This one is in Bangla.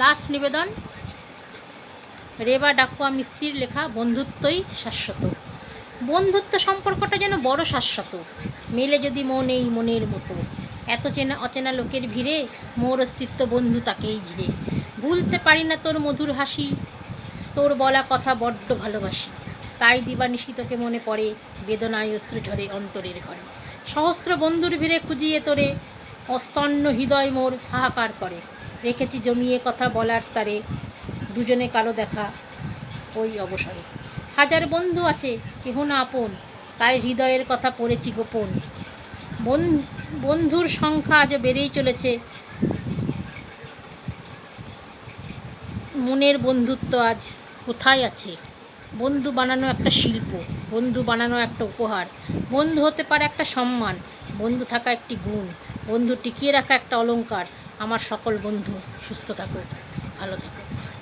লাস্ট নিবেদন। রেবা ডাকুয়া মিস্ত্রির লেখা, বন্ধুত্বই শাশ্বত। বন্ধুত্ব সম্পর্কটা যেন বড় শাশ্বত। মেলে যদি মন এই মনের মতো। এত চেনা, অচেনা লোকের ভিড়ে মোর অস্তিত্ব বন্ধু তাকেই ঘিরে। ভুলতে পারি না তোর মধুর হাসি, তোর বলা কথা বড্ড ভালোবাসি। তাই দিবানিশি তোকে মনে পড়ে বেদনায় অশ্রু ঝরে অন্তরের ঘরে। সহস্র বন্ধুর ভিড়ে খুঁজিয়ে তোরে অস্তন্ন হৃদয় মোর হাহাকার করে। রেখেছি জমিয়ে কথা বলার তারে, দুজনে কালো দেখা ওই অবসরে। হাজার বন্ধু আছে, কেহ না আপন, তাই হৃদয়ের কথা পড়েছি গোপন। বন- বন্ধুর সংখ্যা আজও বেড়েই চলেছে। মনের বন্ধুত্ব আজ কোথায় আছে? বন্ধু বানানো একটা শিল্প, বন্ধু বানানো একটা উপহার, বন্ধু হতে পারে একটা সম্মান, বন্ধু থাকা একটি গুণ, বন্ধু টিকিয়ে রাখা একটা অলংকার আমার সকল বন্ধু সুস্থ থাকুক ভালো থাকুক।